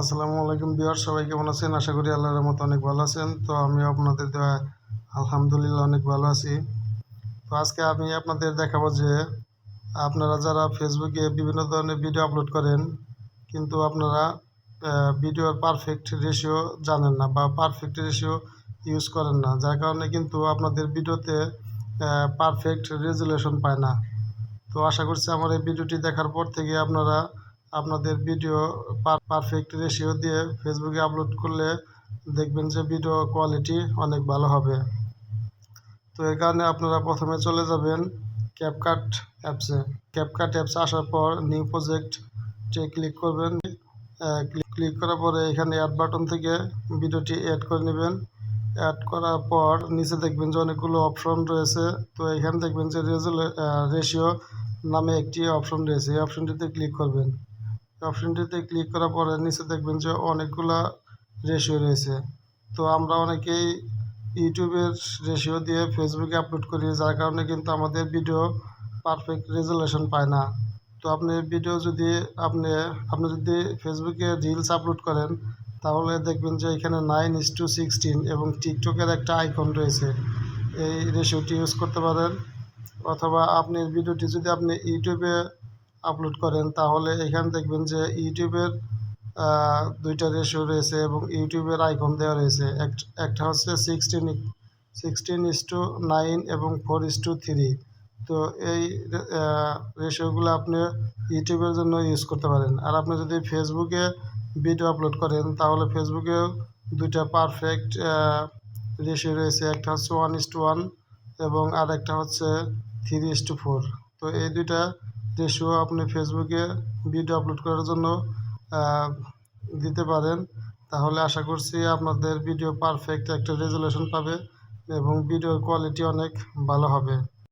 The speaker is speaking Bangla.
আসসালামু আলাইকুম বিহার সবাই কেমন আছেন? আশা করি আল্লাহর রহমতে অনেক ভালো আছেন। তো আমি আপনাদের দেওয়া আলহামদুলিল্লাহ অনেক ভালো আছি। তো আজকে আমি আপনাদের দেখাবো যে আপনারা যারা ফেসবুকে বিভিন্ন ধরনের ভিডিও আপলোড করেন, কিন্তু আপনারা ভিডিওর পারফেক্ট রেশিও জানেন না বা পারফেক্ট রেশিও ইউজ করেন না, যার কারণে কিন্তু আপনাদের ভিডিওতে পারফেক্ট রেজুলেশন পায় না। তো আশা করছি আমার এই ভিডিওটি দেখার পর থেকে আপনারা আপনাদের ভিডিও পারফেক্ট রেশিও দিয়ে ফেসবুকে আপলোড করলে দেখবেন যে ভিডিও কোয়ালিটি অনেক ভালো হবে। তো এই কারণে আপনারা প্রথমে চলে যাবেন ক্যাপকাট অ্যাপসে ক্যাপকাট অ্যাপসে আসার পর নিউ প্রজেক্টে ক্লিক করবেন। ক্লিক করার পরে এখানে অ্যাড বাটন থেকে ভিডিওটি অ্যাড করে নেবেন। অ্যাড করার পর নিচে দেখবেন যে অনেকগুলো অপশন রয়েছে। তো এখানে দেখবেন যে রেজুলে রেশিও নামে একটি অপশন রয়েছে। এই অপশনটিতে ক্লিক করবেন। অপশনটিতে ক্লিক করার পরে নিচে দেখবেন যে অনেকগুলা রেশিও রয়েছে। তো আমরা অনেকেই ইউটিউবের রেশিও দিয়ে ফেসবুকে আপলোড করি, যার কারণে কিন্তু আমাদের ভিডিও পারফেক্ট রেজুলেশন পায় না। তো আপনি ভিডিও যদি আপনি আপনি যদি ফেসবুকে রিলস আপলোড করেন, তাহলে দেখবেন যে এখানে নাইন ইস টু সিক্সটিন এবং টিকটকের একটা আইকন রয়েছে। এই রেশিওটি ইউজ করতে পারেন। অথবা আপনি ভিডিওটি যদি আপনি ইউটিউবে আপলোড করেন, তাহলে এখানে দেখবেন যে ইউটিউবের দুইটা রেশিও রয়েছে এবং ইউটিউবের আইকন দেওয়া রয়েছে। এক- একটা হচ্ছে sixteen sixteen is two nine এবং ফোর ইস টু থ্রি তো এই রেশিওগুলো আপনি ইউটিউবের জন্য ইউজ করতে পারেন। আর আপনি যদি ফেসবুকে ভিডিও আপলোড করেন, তাহলে ফেসবুকেও দুইটা পারফেক্ট রেশিও রয়েছে। একটা হচ্ছে ওয়ান ইস টু ওয়ান এবং আর একটা হচ্ছে থ্রি ইস টু ফোর তো এই দুইটা রেশিও আপনি ফেসবুকে ভিডিও আপলোড করার জন্য দিতে পারেন, তাহলে আশা করছি আপনাদের ভিডিও পারফেক্ট একটা রেজুলেশন পাবে এবং ভিডিওর কোয়ালিটি অনেক ভালো হবে।